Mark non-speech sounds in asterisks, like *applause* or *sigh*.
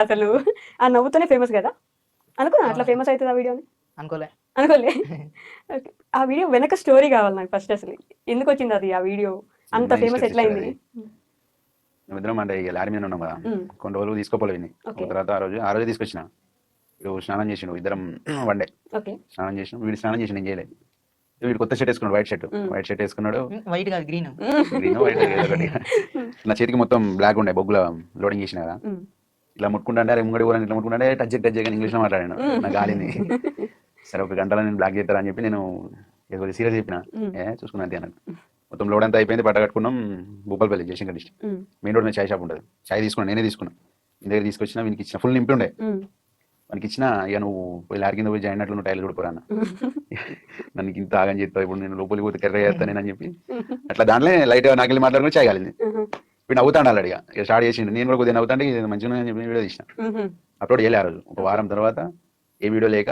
అసలు ఆ నవ్వుతోనే ఫేమస్ కదా? అనుకున్నా అట్లా ఫేమస్ అవుతుంది ఆ వీడియోని? అనుకోలే. అనుకోలే. *laughs* ఆ వీడియో వెనక స్టోరీ కావాలి నాకు ఫస్ట్ అసలు. ఎందుకు వచ్చింది అది ఆ వీడియో? అంత ఫేమస్ ఇన్స్టా ఎట్లా అయింది? మేమిద్దరం అంటే ఇక లారీ మీద ఉన్నాం కదా. కొన్ని రోజులు తీసుకోపోలేదు. తర్వాత ఆ రోజు ఆ రోజు తీసుకొచ్చిన. వీడు స్నానం చేసిండు ఇద్దరం *clears throat* వన్ డే. ఓకే. స్నానం చేసిన వీడు స్నానం చేసి నేను చేయలేదు. వీడు కొత్త షర్ట్ వేసుకున్నాడు వైట్ షర్ట్. వైట్ షర్ట్ వేసుకున్నాడు. వైట్ కాదు గ్రీన్ గ్రీన్ వైట్ ఒకటి. నా చేతికి మొత్తం బ్లాక్ ఉండే బొగ్గుల లోడింగ్ చేసిన కదా. ఇట్లా ముట్టుకుంటే అరే ముంగడి ఊరని ఇట్లా ముట్టుకుంటే టచ్ టచ్ చేయగానే ఇంగ్లీష్లో మాట్లాడాను. నాకు గాలింది. సరే ఒక గంటలో నేను బ్లాక్ చేస్తారా అని చెప్పి నేను ఏదో సీరియస్ చెప్పిన. ఏ చూసుకున్నా అంతే అన్నట్టు మొత్తం లోడ్ అంతా అయిపోయింది పట్ట కట్టుకున్నాం Bhupalpally Jayashankar district main road మీద చాయ్ షాప్ ఉంటుంది. చాయ్ తీసుకున్నా నేనే తీసుకున్నా. మీ దగ్గర తీసుకొచ్చిన వీనికి ఇచ్చిన ఫుల్ నింపి ఉండే మనకి ఇచ్చిన ఇక నువ్వు పోయి లారీ కింద పోయి జాయిన్ అట్లు నువ్వు టైల్ కూడా పోరా అన్న. *laughs* నన్ను ఇంత ఆగని చెప్తావు ఇప్పుడు నేను లోపలికి పోతే కర్ర చేస్తాను నేను అని చెప్పి. అట్లా దాంట్లో లైట్ నాకెళ్ళి మాట్లాడుకుని చాయ్ కాలింది వీడు అడిగా ఇక. స్టార్ట్ చేసిండు. నేను కూడా కొద్దిగా నవ్వుతాంటే మంచిగా వీడియో తీసిన. అప్లోడ్ చేయలే ఆ రోజు. ఒక వారం తర్వాత ఏ వీడియో లేక